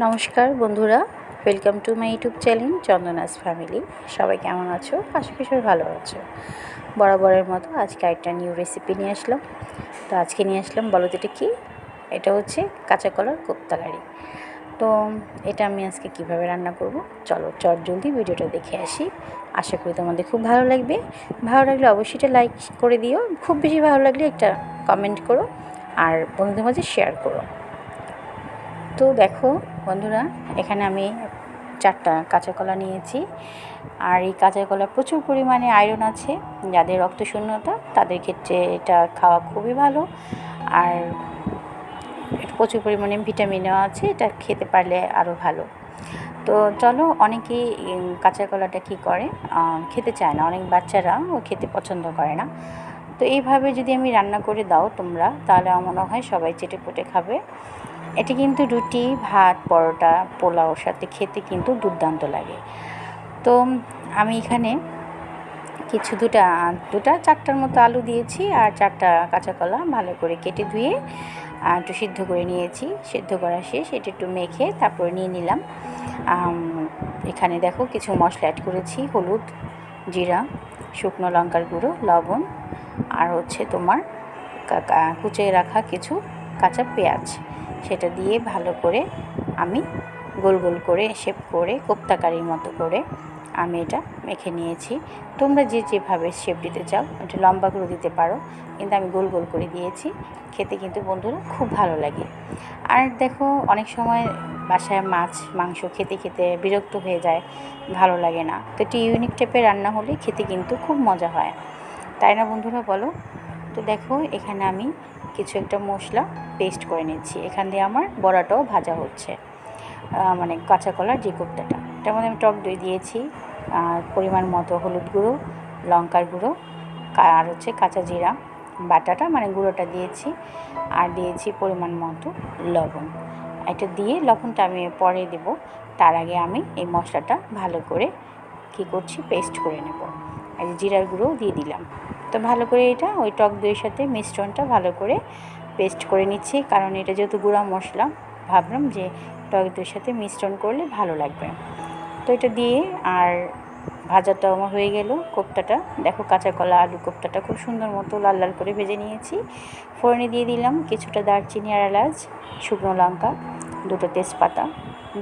নমস্কার বন্ধুরা welcome to my YouTube channel Chandana's family সবাই কেমন আছো? আশা করি সবাই ভালো আছো। বরাবরের মতো আজকে একটা নিউ রেসিপি নিয়ে আসলাম। তো আজকে নিয়ে আসলাম, বলো তো এটা কী? এটা হচ্ছে কাঁচা কলার কোপ্তাগাড়ি তো এটা আমি আজকে কীভাবে রান্না করব? চলো, চট জলদি ভিডিওটা দেখে আসি। আশা করি তোমাদের খুব ভালো লাগবে। ভালো লাগলে অবশ্যই এটা লাইক করে দিও। খুব বেশি ভালো লাগলে একটা কমেন্ট করো। আর বন্ধুদের মাঝে শেয়ার করো। তো দেখো বন্ধুরা, এখানে আমি চারটা কাঁচা কলা নিয়েছি। আর এই কাঁচা কলা প্রচুর পরিমাণে আয়রন আছে। যাদের রক্তশূন্যতা তাদের ক্ষেত্রে এটা খাওয়া খুবই ভালো। আর প্রচুর পরিমাণে ভিটামিনও আছে, এটা খেতে পারলে আরও ভালো। তো চলো, অনেকেই কাঁচা কলাটা কী করে? খেতে চায় না। অনেক বাচ্চারা ও খেতে পছন্দ করে না। তো এইভাবে যদি আমি রান্না করে দাও তোমরা, তাহলে আমার মনে হয় সবাই চেটে পুটে খাবে। এটা কিন্তু রুটি, ভাত, পরোটা পোলাওর সাথে খেতে কিন্তু দুর্দান্ত লাগে। তো আমি এখানে কিছু দুটা দুটা চারটার মতো আলু দিয়েছি আর চারটা কাঁচা কলা ভালো করে কেটে ধুয়ে একটু সিদ্ধ করে নিয়েছি। সিদ্ধ করা শেষ, এটা একটু মেখে তারপরে নিয়ে নিলাম। এখানে দেখো কিছু মশলা অ্যাড করেছি, হলুদ, জিরা, শুকনো লঙ্কার গুঁড়ো, লবণ আর হচ্ছে তোমার কা- কা- কুচিয়ে রাখা কিছু কাঁচা পেঁয়াজ। সেটা দিয়ে ভালো করে আমি গোল গোল করে শেপ করে, কোপ্তাকারির মতো করে আমি এটা মেখে নিয়েছি। তোমরা যে যেভাবে শেপ দিতে চাও, একটু লম্বা করে দিতে পারো, কিন্তু আমি গোল গোল করে দিয়েছি। খেতে কিন্তু বন্ধুরা খুব ভালো লাগে। আর দেখো, অনেক সময় বাসায় মাছ, মাংস খেতে খেতে বিরক্ত হয়ে যায়, ভালো লাগে না। তো একটি ইউনিক টাইপের রান্না হলে খেতে কিন্তু খুব মজা হয়। তাই না বন্ধুরা বলো? তো দেখো, এখানে আমি কিছু একটা মশলা পেস্ট করে নিচ্ছি। এখান দিয়ে আমার বড়াটাও ভাজা হচ্ছে। মানে কাঁচা কলার যে কোপ্তাটা। এটার মধ্যে আমি টক দই দিয়েছি, আর পরিমাণ মতো হলুদ গুঁড়ো, লঙ্কার গুঁড়ো আর হচ্ছে কাঁচা জিরা, বাটাটা মানে গুঁড়োটা দিয়েছি। আর দিয়েছি পরিমাণ মতো লবণ। এটা দিয়ে লবণটা আমি পরে দেব। তার আগে আমি এই মশলাটা ভালো করে কী করছি পেস্ট করে নেব। যে জিরার গুঁড়োও দিয়ে দিলাম। তো ভালো করে এটা, ওই টক দইয়ের সাথে মিশ্রণটা ভালো করে পেস্ট করে নিচ্ছি। কারণ এটা যেহেতু গুঁড়া মশলা, ভাবলাম যে টক দইয়ের সাথে মিশ্রণ করলে ভালো লাগবে। তো এটা দিয়ে আর ভাজাটা আমার হয়ে গেল কোপ্তাটা। দেখো কাঁচা কলা আলু কোপ্তাটা খুব সুন্দর মতো লাল লাল করে ভেজে নিয়েছি। ফোড়নে দিয়ে দিলাম কিছুটা দারচিনি আর এলাচ, শুকনো লঙ্কা, দুটো তেজপাতা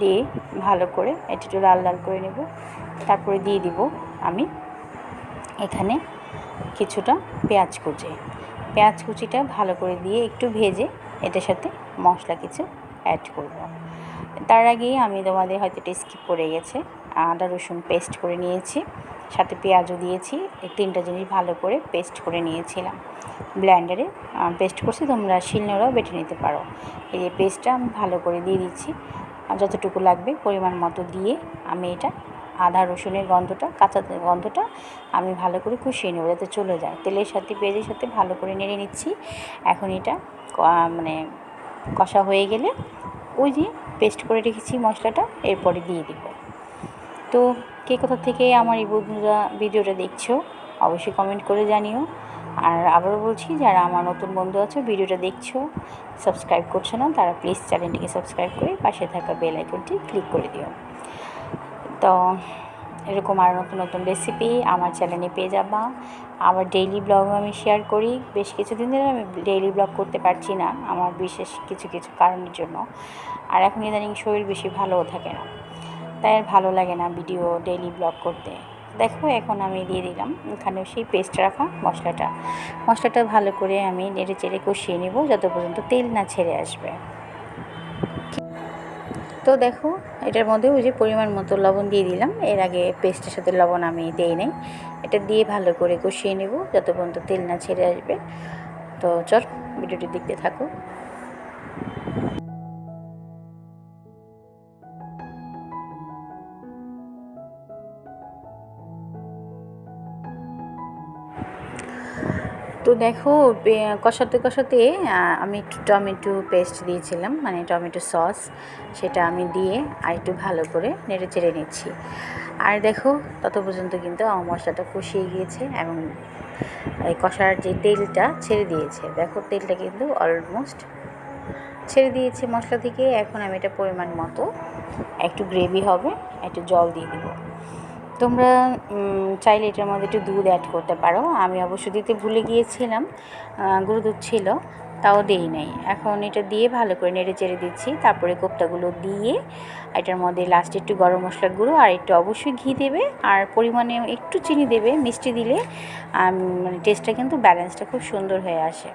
দিয়ে ভালো করে এটা একটু লাল লাল করে নেব। তারপরে দিয়ে দিব আমি এখানে কিছুটা পেঁয়াজ কুচি। পেঁয়াজ কুচিটা ভালো করে দিয়ে একটু ভেজে এটার সাথে মশলা কিছু অ্যাড করব। তার আগেই আমি তোমাদের হয়তো এটা স্কিপ করে গেছে। আদা, রসুন পেস্ট করে নিয়েছি। সাথে পেঁয়াজও দিয়েছি। এই তিনটা জিনিস ভালো করে পেস্ট করে নিয়েছিলাম। ব্ল্যান্ডারে পেস্ট করছি, তোমরা শিলনোড়াও বেটে নিতে পারো। এই যে পেস্টটা আমি ভালো করে দিয়ে দিচ্ছি। আর যতটুকু লাগবে পরিমাণ মতো দিয়ে আমি এটা আদা রসুনের গন্ধটা, কাঁচা গন্ধটা আমি ভালো করে কষিয়ে নেব যাতে চলে যায়। তেলের সাথে, পেঁয়াজের সাথে ভালো করে নেড়ে নিচ্ছি। এখন এটা মানে কষা হয়ে গেলে ওই যে পেস্ট করে রেখেছি মশলাটা, এরপরে দিয়ে দিব। তো কে কোথা থেকে আমার এই বন্ধুরা ভিডিওটা দেখছ, অবশ্যই কমেন্ট করে জানিও। আর আবারও বলছি, যারা আমার নতুন বন্ধু আছে, ভিডিওটা দেখছ সাবস্ক্রাইব করছ না, তারা প্লিজ চ্যানেলটিকে সাবস্ক্রাইব করে পাশে থাকা বেল আইকনটি ক্লিক করে দিও। তো এরকম আর নতুন নতুন রেসিপি আমার চ্যানেলে পেয়ে যাবা। আবার ডেইলি ব্লগও আমি শেয়ার করি। বেশ কিছুদিন ধরে আমি ডেইলি ব্লগ করতে পারছি না আমার বিশেষ কিছু কিছু কারণের জন্য। আর এখন ইদানিং শরীর বেশি ভালোও থাকে না। তাই আর ভালো লাগে না ভিডিও ডেইলি ব্লগ করতে। দেখো, এখন আমি দিয়ে দিলাম। এখানে সেই পেস্ট রাখা মশলাটা। মশলাটা ভালো করে আমি নেড়ে চেড়ে কষিয়ে নেব, যত পর্যন্ত তেল না ছেড়ে আসবে। তো দেখো এটার মধ্যে ওই যে পরিমাণ মতো লবণ দিয়ে দিলাম। এর আগে পেস্টের সাথে লবণ আমি দিই নাই। এটা দিয়ে ভালো করে কষিয়ে নেব, যত পর্যন্ত তেল না ছেড়ে আসবে। তো চল, ভিডিওটি দেখতে থাকো। তো দেখো কষাতে কষাতে আমি একটু টমেটো পেস্ট দিয়েছিলাম মানে টমেটো সস সেটা আমি দিয়ে আর একটু ভালো করে নেড়ে চেড়ে নিচ্ছি। আর দেখো, তত পর্যন্ত কিন্তু আমার মশলাটা কষিয়ে গিয়েছে এবং এই কষার যে তেলটা ছেড়ে দিয়েছে, দেখো তেলটা কিন্তু অলমোস্ট ছেড়ে দিয়েছে মশলা থেকে। এখন আমি এটা পরিমাণ মতো, একটু গ্রেভি হবে, একটু জল দিয়ে দিব। তোমরা চাইলে এটার মধ্যে একটু দুধ অ্যাড করতে পারো। আমি অবশ্য দিতে ভুলে গিয়েছিলাম গুঁড়ো দুধ ছিল, তাও দেই নাই। এখন এটা দিয়ে ভালো করে নেড়ে চেড়ে দিচ্ছি, তারপরে কোপ্তাগুলো দিয়ে এটার মধ্যে লাস্টে একটু গরম মশলার গুঁড়ো আর একটু অবশ্যই ঘি দেবে, আর পরিমাণে একটু চিনি দেবে, মিষ্টি দিলে মানে টেস্টটা কিন্তু ব্যালেন্সটা খুব সুন্দর হয়ে আসে।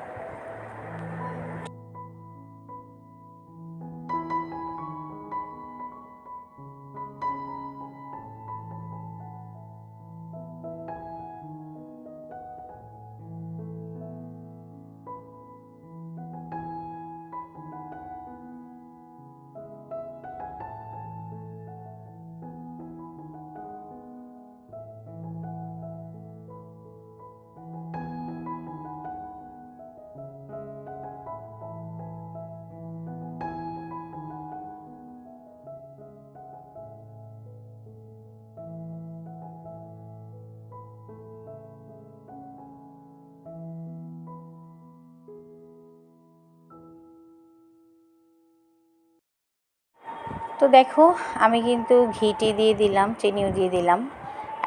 তো দেখো, আমি কিন্তু ঘিটি দিয়ে দিলাম, চিনিও দিয়ে দিলাম।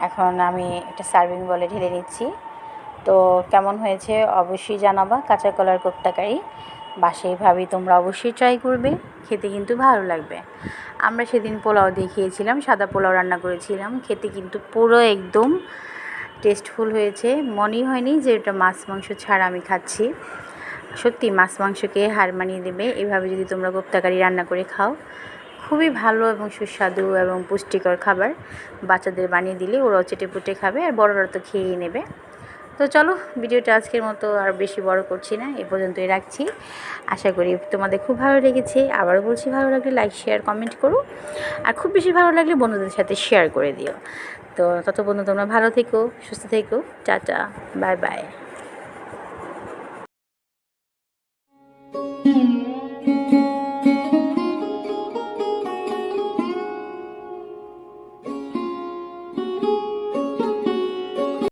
এখন আমি একটা সার্ভিং বলে ঢেলে নিচ্ছি। তো কেমন হয়েছে অবশ্যই জানাবা, কাঁচা কলার কোপ্তাকারি। বাসায় ভাবি, তোমরা অবশ্যই ট্রাই করবে, খেতে কিন্তু ভালো লাগবে। আমরা সেদিন পোলাও দিয়ে খেয়েছিলাম, সাদা পোলাও রান্না করেছিলাম। খেতে কিন্তু পুরো একদম টেস্টফুল হয়েছে। মনেই হয়নি যে এটা মাছ মাংস ছাড়া আমি খাচ্ছি। সত্যি, মাছ মাংসকে হার মানিয়ে দেবে এভাবে যদি তোমরা কোপ্তাকারি রান্না করে খাও খুবই ভালো এবং সুস্বাদু এবং পুষ্টিকর খাবার বাচ্চাদের বানিয়ে দিলে ওরাও চেটে পুটে খাবে আর বড়রা তো খেয়েই নেবে। তো চলো ভিডিওটা আজকের মতো আর বেশি বড় করছি না, এ পর্যন্তই রাখছি। আশা করি তোমাদের খুব ভালো লেগেছে। আবারও বলছি, ভালো লাগলে লাইক শেয়ার কমেন্ট করো। আর খুব বেশি ভালো লাগলে বন্ধুদের সাথে শেয়ার করে দিও। তো তত বন্ধু তোমরা ভালো থেকো, সুস্থ থেকো। Tata bye bye